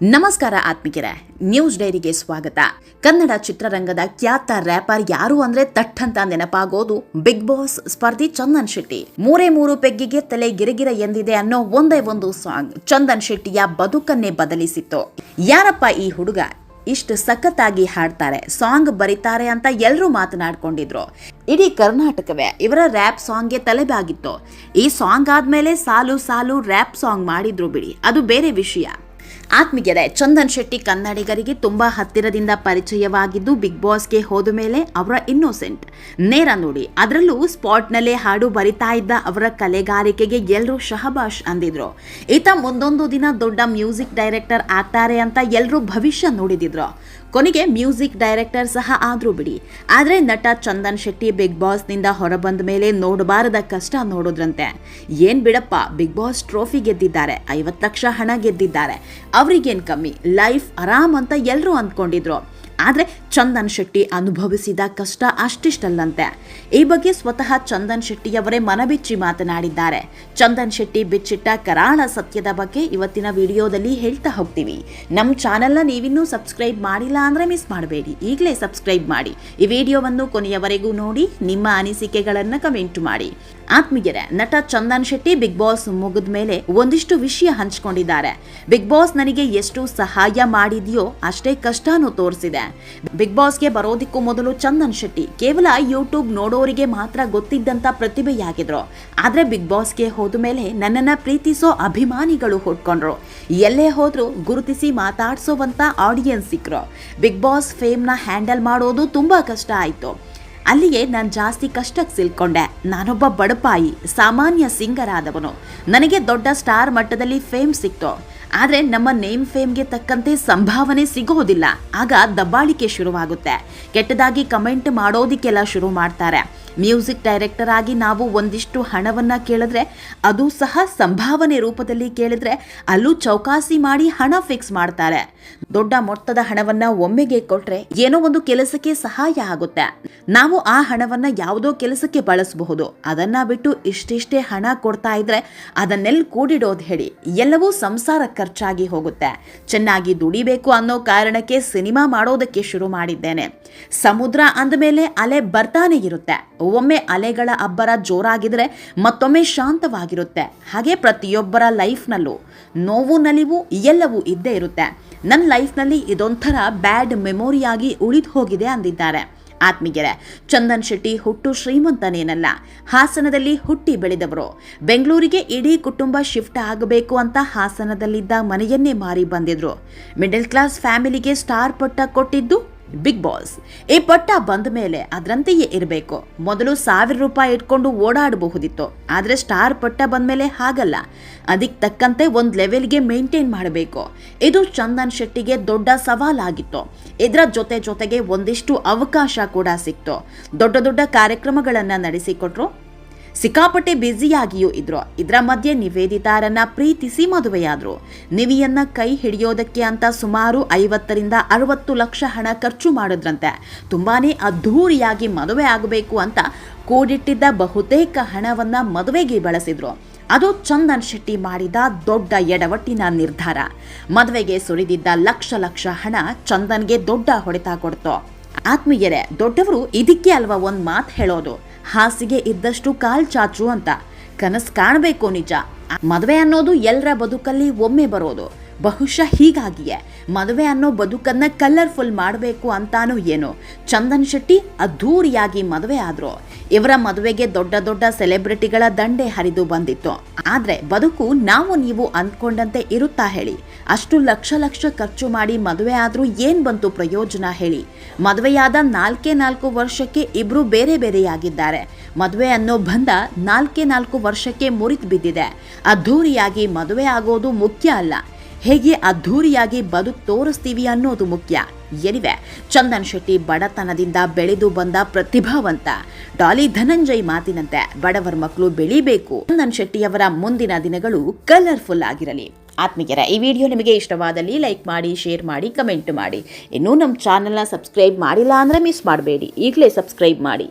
ನಮಸ್ಕಾರ ಆತ್ಮಿಕರೇ, ನ್ಯೂಸ್ ಡೈರಿಗೆ ಸ್ವಾಗತ. ಕನ್ನಡ ಚಿತ್ರರಂಗದ ಖ್ಯಾತ ರ್ಯಾಪರ್ ಯಾರು ಅಂದ್ರೆ ತಟ್ಟಂತ ನೆನಪಾಗೋದು ಬಿಗ್ ಬಾಸ್ ಸ್ಪರ್ಧಿ ಚಂದನ್ ಶೆಟ್ಟಿ. ಮೂರೇ ಮೂರು ಪೆಗ್ಗಿಗೆ ತಲೆ ಗಿರಿಗಿರ ಎಂದಿದೆ ಅನ್ನೋ ಒಂದೇ ಒಂದು ಸಾಂಗ್ ಚಂದನ್ ಶೆಟ್ಟಿಯ ಬದುಕನ್ನೇ ಬದಲಿಸಿತ್ತು. ಯಾರಪ್ಪ ಈ ಹುಡುಗ? ಇಷ್ಟು ಸಖತ್ತಾಗಿ ಹಾಡ್ತಾರೆ ಸಾಂಗ್ ಬರೀತಾರೆ ಅಂತ ಎಲ್ಲರೂ ಮಾತನಾಡ್ಕೊಂಡಿದ್ರು. ಇಡೀ ಕರ್ನಾಟಕವೇ ಇವರ ರ್ಯಾಪ್ ಸಾಂಗ್ಗೆ ತಲೆಬಾಗಿತ್ತು ಈ ಸಾಂಗ್ ಆದ್ಮೇಲೆ ಸಾಲು ಸಾಲು ರ್ಯಾಪ್ ಸಾಂಗ್ ಮಾಡಿದ್ರು ಬಿಡಿ, ಅದು ಬೇರೆ ವಿಷಯ. ಆತ್ಮೀಯರೇ, ಚಂದನ್ ಶೆಟ್ಟಿ ಕನ್ನಡಿಗರಿಗೆ ತುಂಬಾ ಹತ್ತಿರದಿಂದ ಪರಿಚಯವಾಗಿದ್ದು ಬಿಗ್ ಬಾಸ್ಗೆ ಹೋದ ಮೇಲೆ ಅವರ ಇನ್ನೋಸೆಂಟ್ ನೇರ ನೋಡಿ, ಅದರಲ್ಲೂ ಸ್ಪಾಟ್ನಲ್ಲೇ ಹಾಡು ಬರಿತಾ ಇದ್ದ ಅವರ ಕಲೆಗಾರಿಕೆಗೆ ಎಲ್ಲರೂ ಶಹಬಾಷ್ ಅಂದಿದ್ರು. ಈತ ಮುಂದೊಂದು ದಿನ ದೊಡ್ಡ ಮ್ಯೂಸಿಕ್ ಡೈರೆಕ್ಟರ್ ಆಗ್ತಾರೆ ಅಂತ ಎಲ್ಲರೂ ಭವಿಷ್ಯ ನೋಡಿದಿದ್ರು. ಕೊನೆಗೆ ಮ್ಯೂಸಿಕ್ ಡೈರೆಕ್ಟರ್ ಸಹ ಆದರೂ ಬಿಡಿ. ಆದರೆ ನಟ ಚಂದನ್ ಶೆಟ್ಟಿ ಬಿಗ್ ಬಾಸ್ನಿಂದ ಹೊರಬಂದ ಮೇಲೆ ನೋಡಬಾರದ ಕಷ್ಟ ನೋಡೋದ್ರಂತೆ. ಏನ್ ಬಿಡಪ್ಪ, ಬಿಗ್ ಬಾಸ್ ಟ್ರೋಫಿ ಗೆದ್ದಿದ್ದಾರೆ, ಐವತ್ತು ಲಕ್ಷ ಹಣ ಗೆದ್ದಿದ್ದಾರೆ. ಅವರಿಗೇನು ಕಮ್ಮಿ, ಲೈಫ್ ಆರಾಮ್ ಅಂತ ಎಲ್ಲರೂ ಅಂದ್ಕೊಂಡಿದ್ರು. ಆದರೆ ಚಂದನ್ ಶೆಟ್ಟಿ ಅನುಭವಿಸಿದ ಕಷ್ಟ ಅಷ್ಟಿಷ್ಟಲ್ಲಂತೆ. ಈ ಬಗ್ಗೆ ಸ್ವತಃ ಚಂದನ್ ಶೆಟ್ಟಿಯವರೇ ಮನಬಿಚ್ಚಿ ಮಾತನಾಡಿದ್ದಾರೆ. ಚಂದನ್ ಶೆಟ್ಟಿ ಬಿಚ್ಚಿಟ್ಟ ಕರಾಳ ಸತ್ಯದ ಬಗ್ಗೆ ಇವತ್ತಿನ ವಿಡಿಯೋದಲ್ಲಿ ಹೇಳ್ತಾ ಹೋಗ್ತೀವಿ. ನಮ್ಮ ಚಾನೆಲ್ನ ನೀವಿನ್ನೂ ಸಬ್ಸ್ಕ್ರೈಬ್ ಮಾಡಿಲ್ಲ ಅಂದರೆ ಮಿಸ್ ಮಾಡಬೇಡಿ. ಈಗಲೇ ಸಬ್ಸ್ಕ್ರೈಬ್ ಮಾಡಿ. ಈ ವಿಡಿಯೋವನ್ನು ಕೊನೆಯವರೆಗೂ ನೋಡಿ, ನಿಮ್ಮ ಅನಿಸಿಕೆಗಳನ್ನು ಕಮೆಂಟ್ ಮಾಡಿ. ಆತ್ಮೀಯರೇ, ನಟ ಚಂದನ್ ಶೆಟ್ಟಿ ಬಿಗ್ ಬಾಸ್ ಮುಗಿದ ಮೇಲೆ ಒಂದಿಷ್ಟು ವಿಷಯ ಹಂಚಿಕೊಂಡಿದ್ದಾರೆ. ಬಿಗ್ ಬಾಸ್ ನನಗೆ ಎಷ್ಟು ಸಹಾಯ ಮಾಡಿದೆಯೋ ಅಷ್ಟೇ ಕಷ್ಟನೂ ತೋರಿಸಿದೆ. ಬಿಗ್ ಬಾಸ್ಗೆ ಬರೋದಿಕ್ಕೂ ಮೊದಲು ಚಂದನ್ ಶೆಟ್ಟಿ ಕೇವಲ ಯೂಟ್ಯೂಬ್ ನೋಡೋರಿಗೆ ಮಾತ್ರ ಗೊತ್ತಿದ್ದಂತ ಪ್ರತಿಭೆಯಾಗಿದ್ರು. ಆದ್ರೆ ಬಿಗ್ ಬಾಸ್ಗೆ ಹೋದ ಮೇಲೆ ನನ್ನನ್ನ ಪ್ರೀತಿಸೋ ಅಭಿಮಾನಿಗಳು ಹುಡ್ಕೊಂಡ್ರು. ಎಲ್ಲೇ ಹೋದ್ರು ಗುರುತಿಸಿ ಮಾತಾಡ್ಸೋವಂತ ಆಡಿಯನ್ಸ್ ಸಿಕ್ಕರು ಬಿಗ್ ಬಾಸ್ ಫೇಮ್ನ ಹ್ಯಾಂಡಲ್ ಮಾಡೋದು ತುಂಬಾ ಕಷ್ಟ ಆಯಿತು. ಅಲ್ಲಿಗೆ ನಾನು ಜಾಸ್ತಿ ಕಷ್ಟಕ್ಕೆ ಸಿಲ್ಕೊಂಡೆ. ನಾನೊಬ್ಬ ಬಡಪಾಯಿ, ಸಾಮಾನ್ಯ ಸಿಂಗರ್ ಆದವನು ನನಗೆ ದೊಡ್ಡ ಸ್ಟಾರ್ ಮಟ್ಟದಲ್ಲಿ ಫೇಮ್ ಸಿಕ್ತು. ಆದರೆ ನಮ್ಮ ನೇಮ್ ಫೇಮ್ಗೆ ತಕ್ಕಂತೆ ಸಂಭಾವನೆ ಸಿಗೋದಿಲ್ಲ ಆಗ ದಬ್ಬಾಳಿಕೆ ಶುರುವಾಗುತ್ತೆ. ಕೆಟ್ಟದಾಗಿ ಕಮೆಂಟ್ ಮಾಡೋದಕ್ಕೆಲ್ಲ ಶುರು ಮಾಡ್ತಾರೆ. ಮ್ಯೂಸಿಕ್ ಡೈರೆಕ್ಟರ್ ಆಗಿ ನಾವು ಒಂದಿಷ್ಟು ಹಣವನ್ನ ಕೇಳಿದ್ರೆ ಅದು ಸಹ ಸಂಭಾವನೆ ರೂಪದಲ್ಲಿ ಕೇಳಿದ್ರೆ ಅಲ್ಲೂ ಚೌಕಾಸಿ ಮಾಡಿ ಹಣ ಫಿಕ್ಸ್ ಮಾಡ್ತಾರೆ. ದೊಡ್ಡ ಮೊತ್ತದ ಹಣವನ್ನ ಒಮ್ಮೆಗೆ ಕೊಟ್ರೆ ಏನೋ ಒಂದು ಕೆಲಸಕ್ಕೆ ಸಹಾಯ ಆಗುತ್ತೆ. ನಾವು ಆ ಹಣವನ್ನ ಯಾವುದೋ ಕೆಲಸಕ್ಕೆ ಬಳಸಬಹುದು. ಅದನ್ನ ಬಿಟ್ಟು ಇಷ್ಟಿಷ್ಟೇ ಹಣ ಕೊಡ್ತಾ ಇದ್ರೆ ಅದನ್ನೆಲ್ಲಿ ಕೂಡಿಡೋದು ಹೇಳಿ. ಎಲ್ಲವೂ ಸಂಸಾರ ಖರ್ಚಾಗಿ ಹೋಗುತ್ತೆ. ಚೆನ್ನಾಗಿ ದುಡಿಬೇಕು ಅನ್ನೋ ಕಾರಣಕ್ಕೆ ಸಿನಿಮಾ ಮಾಡೋದಕ್ಕೆ ಶುರು ಮಾಡಿದ್ದೇನೆ. ಸಮುದ್ರ ಅಂದಮೇಲೆ ಅಲೆ ಬರ್ತಾನೆ ಇರುತ್ತೆ. ಒಮ್ಮೆ ಅಲೆಗಳ ಅಬ್ಬರ ಜೋರಾಗಿದ್ರೆ ಮತ್ತೊಮ್ಮೆ ಶಾಂತವಾಗಿರುತ್ತೆ. ಹಾಗೆ ಪ್ರತಿಯೊಬ್ಬರ ಲೈಫ್ನಲ್ಲೂ ನೋವು, ನಲಿವು ಎಲ್ಲವೂ ಇದ್ದೇ ಇರುತ್ತೆ. ನನ್ನ ಲೈಫ್ನಲ್ಲಿ ಇದೊಂಥರ ಬ್ಯಾಡ್ ಮೆಮೊರಿಯಾಗಿ ಉಳಿದು ಹೋಗಿದೆ ಅಂದಿದ್ದಾರೆ. ಆತ್ಮೀಗೆರೆ ಚಂದನ್ ಶೆಟ್ಟಿ ಹುಟ್ಟು ಶ್ರೀಮಂತನೇನಲ್ಲ. ಹಾಸನದಲ್ಲಿ ಹುಟ್ಟಿ ಬೆಳೆದವರು. ಬೆಂಗಳೂರಿಗೆ ಇಡೀ ಕುಟುಂಬ ಶಿಫ್ಟ್ ಆಗಬೇಕು ಅಂತ ಹಾಸನದಲ್ಲಿದ್ದ ಮನೆಯನ್ನೇ ಮಾರಿ ಬಂದಿದ್ರು. ಮಿಡಲ್ ಕ್ಲಾಸ್ ಫ್ಯಾಮಿಲಿಗೆ ಸ್ಟಾರ್ ಪಟ್ಟ ಕೊಟ್ಟಿದ್ದು ಬಿಗ್ ಬಾಸ್ ಈ ಪಟ್ಟ ಬಂದ ಮೇಲೆ ಅದರಂತೆಯೇ ಇರಬೇಕು. ಮೊದಲು ಸಾವಿರ ರೂಪಾಯಿ ಇಟ್ಕೊಂಡು ಓಡಾಡಬಹುದಿತ್ತು. ಆದರೆ ಸ್ಟಾರ್ ಪಟ್ಟ ಬಂದಮೇಲೆ ಹಾಗಲ್ಲ. ಅದಕ್ಕೆ ತಕ್ಕಂತೆ ಒಂದು ಲೆವೆಲ್ಗೆ ಮೇಂಟೈನ್ ಮಾಡಬೇಕು. ಇದು ಚಂದನ್ ಶೆಟ್ಟಿಗೆ ದೊಡ್ಡ ಸವಾಲಾಗಿತ್ತು. ಇದರ ಜೊತೆ ಜೊತೆಗೆ ಒಂದಿಷ್ಟು ಅವಕಾಶ ಕೂಡ ಸಿಕ್ತು. ದೊಡ್ಡ ದೊಡ್ಡ ಕಾರ್ಯಕ್ರಮಗಳನ್ನು ನಡೆಸಿಕೊಟ್ರು ಸಿಕ್ಕಾಪಟ್ಟೆ ಬ್ಯುಸಿಯಾಗಿಯೂ ಇದ್ರು. ಇದರ ಮಧ್ಯೆ ನಿವೇದಿತಾರನ್ನ ಪ್ರೀತಿಸಿ ಮದುವೆಯಾದ್ರು. ನಿವಿಯನ್ನ ಕೈ ಹಿಡಿಯೋದಕ್ಕೆ ಅಂತ ಸುಮಾರು ಐವತ್ತರಿಂದ ಅರವತ್ತು ಲಕ್ಷ ಹಣ ಖರ್ಚು ಮಾಡಿದ್ರಂತೆ. ತುಂಬಾನೇ ಅದ್ಧೂರಿಯಾಗಿ ಮದುವೆ ಆಗಬೇಕು ಅಂತ ಕೂಡಿಟ್ಟಿದ್ದ ಬಹುತೇಕ ಹಣವನ್ನ ಮದುವೆಗೆ ಬಳಸಿದ್ರು. ಅದು ಚಂದನ್ ಶೆಟ್ಟಿ ಮಾಡಿದ ದೊಡ್ಡ ಎಡವಟ್ಟಿನ ನಿರ್ಧಾರ. ಮದುವೆಗೆ ಸುರಿದಿದ್ದ ಲಕ್ಷ ಲಕ್ಷ ಹಣ ಚಂದನ್ಗೆ ದೊಡ್ಡ ಹೊಡೆತ ಕೊಡ್ತು. ಆತ್ಮೀಯರೇ, ದೊಡ್ಡವರು ಇದಕ್ಕೆ ಅಲ್ವಾ ಒಂದು ಮಾತು ಹೇಳೋದು? ಹಾಸಿಗೆ ಇದ್ದಷ್ಟು ಕಾಲ್ ಚಾಚು ಅಂತ. ಕನಸು ಕಾಣಬೇಕು ನಿಜ. ಮದುವೆ ಅನ್ನೋದು ಎಲ್ಲರ ಬದುಕಲ್ಲಿ ಒಮ್ಮೆ ಬರೋದು. ಬಹುಶಃ ಹೀಗಾಗಿಯೇ ಮದುವೆ ಅನ್ನೋ ಬದುಕನ್ನ ಕಲರ್ಫುಲ್ ಮಾಡಬೇಕು ಅಂತಾನೋ ಏನೋ. ಚಂದನ್ ಶೆಟ್ಟಿ ಅದ್ಧೂರಿಯಾಗಿ ಮದುವೆ ಆದ್ರು ಇವರ ಮದುವೆಗೆ ದೊಡ್ಡ ದೊಡ್ಡ ಸೆಲೆಬ್ರಿಟಿಗಳ ದಂಡೆ ಹರಿದು ಬಂದಿತ್ತು. ಆದ್ರೆ ಬದುಕು ನಾವು ನೀವು ಅಂದ್ಕೊಂಡಂತೆ ಇರುತ್ತಾ ಹೇಳಿ. ಅಷ್ಟು ಲಕ್ಷ ಲಕ್ಷ ಖರ್ಚು ಮಾಡಿ ಮದುವೆ ಆದರೂ ಏನು ಬಂತು ಪ್ರಯೋಜನ ಹೇಳಿ. ಮದುವೆಯಾದ ನಾಲ್ಕೇ ನಾಲ್ಕು ವರ್ಷಕ್ಕೆ ಇಬ್ರು ಬೇರೆ ಬೇರೆಯಾಗಿದ್ದಾರೆ. ಮದುವೆ ಅನ್ನೋ ಬಂಧ ನಾಲ್ಕೇ ನಾಲ್ಕು ವರ್ಷಕ್ಕೆ ಮುರಿದು ಬಿದ್ದಿದೆ. ಅದ್ಧೂರಿಯಾಗಿ ಮದುವೆ ಆಗೋದು ಮುಖ್ಯ ಅಲ್ಲ. ಹೇಗೆ ಅದ್ಧೂರಿಯಾಗಿ ಬದುಕು ತೋರಿಸ್ತೀವಿ ಅನ್ನೋದು ಮುಖ್ಯ. ಎನಿವೆ ಚಂದನ್ ಶೆಟ್ಟಿ ಬಡತನದಿಂದ ಬೆಳೆದು ಬಂದ ಪ್ರತಿಭಾವಂತ. ಡಾಲಿ ಧನಂಜಯ್ ಮಾತಿನಂತೆ ಬಡವರ ಮಕ್ಕಳು ಬೆಳಿಬೇಕು. ಚಂದನ್ ಶೆಟ್ಟಿಯವರ ಮುಂದಿನ ದಿನಗಳು ಕಲರ್ಫುಲ್ ಆಗಿರಲಿ. ಆತ್ಮೀಯರ, ಈ ವಿಡಿಯೋ ನಿಮಗೆ ಇಷ್ಟವಾದಲ್ಲಿ ಲೈಕ್ ಮಾಡಿ, ಶೇರ್ ಮಾಡಿ, ಕಮೆಂಟ್ ಮಾಡಿ. ಇನ್ನೂ ನಮ್ಮ ಚಾನಲ್ನ ಸಬ್ಸ್ಕ್ರೈಬ್ ಮಾಡಿಲ್ಲ ಅಂದರೆ ಮಿಸ್ ಮಾಡಬೇಡಿ. ಈಗಲೇ ಸಬ್ಸ್ಕ್ರೈಬ್ ಮಾಡಿ.